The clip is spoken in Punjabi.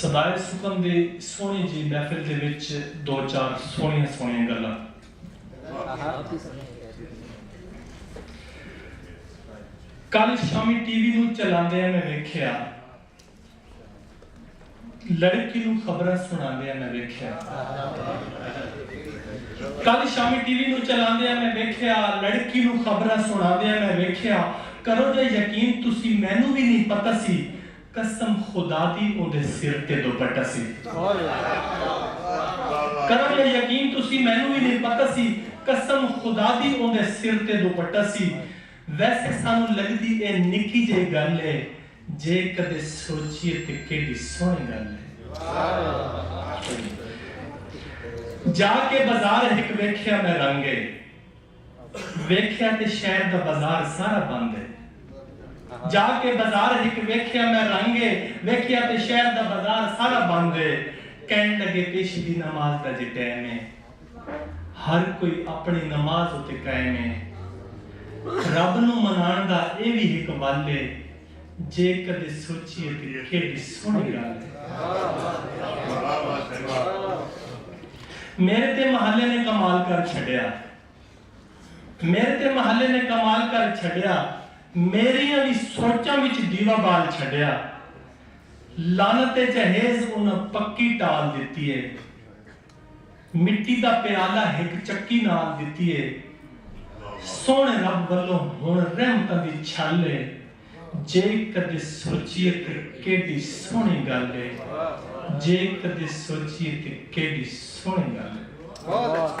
ਸਦਾਏ ਸੁਖਮ ਦੀ ਸੋਹਣੀ ਜੀ ਮਹਿਫਿਲ ਦੇ ਵਿੱਚ ਦੋ ਚਾਰ ਸੋਹਣੀਆਂ ਸੋਹਣੀਆਂ ਗੱਲਾਂ। ਕੱਲ ਸ਼ਾਮੀ ਟੀਵੀ ਨੂੰ ਚਲਾਉਂਦੇ ਆ ਮੈਂ ਵੇਖਿਆ। ਲੜਕੀ ਨੂੰ ਖਬਰਾਂ ਸੁਣਾਉਂਦੇ ਆ ਮੈਂ ਵੇਖਿਆ। ਕੱਲ ਸ਼ਾਮੀ ਟੀਵੀ ਨੂੰ ਚਲਾਉਂਦੇ ਆ ਮੈਂ ਵੇਖਿਆ। ਲੜਕੀ ਨੂੰ ਖਬਰਾਂ ਸੁਣਾਉਂਦੇ ਆ ਮੈਂ ਵੇਖਿਆ। ਕਰੋ ਜੇ ਯਕੀਨ, ਤੁਸੀਂ ਮੈਨੂੰ ਵੀ ਨਹੀਂ ਪਤਾ ਸੀ ਕਸਮ ਖੁਦਾ ਦੀ ਉਹਦੇ ਸਿਰ ਤੇ ਦੁਪੱਟਾ ਸੀ ਕਰੋ ਜੇ ਯਕੀਨ ਤੁਸੀਂ ਮੈਨੂੰ ਵੀ ਨਹੀਂ ਪਤਾ ਸੀ ਕਸਮ ਖੁਦਾ ਦੀ ਉਹਦੇ ਸਿਰ ਤੇ ਦੁਪੱਟਾ ਸੀ ਵੈਸੇ ਸਾਨੂੰ ਲੱਗਦੀ ਇਹ ਨਿੱਕੀ ਜਿਹੀ ਗੱਲ ਹੈ ਜੇ ਕਦੇ ਸੋਚੀਏ ਤੇ ਕਿਹੜੀ ਸੋਹਣੀ ਗੱਲ ਹੈ ਜਾ ਕੇ ਬਾਜ਼ਾਰ ਇੱਕ ਵੇਖਿਆ ਮੈਂ ਰੰਗੇ ਵੇਖਿਆ ਤੇ ਸ਼ਹਿਰ ਦਾ ਬਾਜ਼ਾਰ ਸਾਰਾ ਬੰਦ ਹੈ ਜਾ ਕੇ ਬਾਜ਼ਾਰ ਇੱਕ ਵੇਖਿਆ ਮੈਂ ਰੰਗੇ, ਵੇਖਿਆ ਤੇ ਸ਼ਹਿਰ ਦਾ ਬਾਜ਼ਾਰ ਸਾਰਾ ਬੰਦ ਹੈ ਕਹਿਣ ਲੱਗੇ, ਪੇਸ਼ੀ ਦੀ ਨਮਾਜ਼ ਦਾ ਜੇ ਟਾਈਮ ਹੈ ਹਰ ਕੋਈ ਆਪਣੀ ਨਮਾਜ਼ ਉਤੇ ਕਾਇਮ ਹੈ ਰੱਬ ਨੂੰ ਮਨਾਉਣ ਦਾ ਇਹ ਵੀ ਇੱਕ ਵੱਲ ਹੈ ਜੇ ਕਦੇ ਸੋਚੀਏ ਤੇ ਕਿਹੜੀ ਸੋਹਣੀ ਗੱਲ ਹੈ ਮੇਰੇ ਤੇ ਮਹੱਲੇ ਨੇ ਕਮਾਲ ਕਰ ਛੱਡਿਆ। ਮੇਰੇ ਤੇ ਮਹੱਲੇ ਨੇ ਕਮਾਲ ਕਰ ਛੱਡਿਆ। ਮੇਰੀਆਂ ਵੀ ਸੋਚਾਂ ਵਿੱਚ ਦੀਵਾ ਬਾਲ ਛੱਡਿਆ। ਲਾਨਤ ਤੇ ਜਹੇਜ਼ ਉਹਨਾਂ ਪੱਕੀ ਟਾਲ ਦਿੱਤੀ ਏ। ਮਿੱਟੀ ਦਾ ਪਿਆਲਾ ਇੱਕ ਚੱਕੀ ਨਾਲ ਦਿੱਤੀ ਏ। ਸੋਹਣੇ ਰੱਬ ਵੱਲੋਂ ਹੁਣ ਰਹਿਮਤਾਂ ਦੀ ਛੱਲ ਏ। ਜੇ ਕਦੇ ਸੋਚੀਏ ਤੇ ਕਿਹੜੀ ਸੋਹਣੀ ਗੱਲ ਏ। ਜੇ ਕਦੇ ਸੋਚੀਏ ਤੇ ਕਿਹੜੀ ਸੋਹਣੀ ਗੱਲ ਏ। ਬਹੁਤ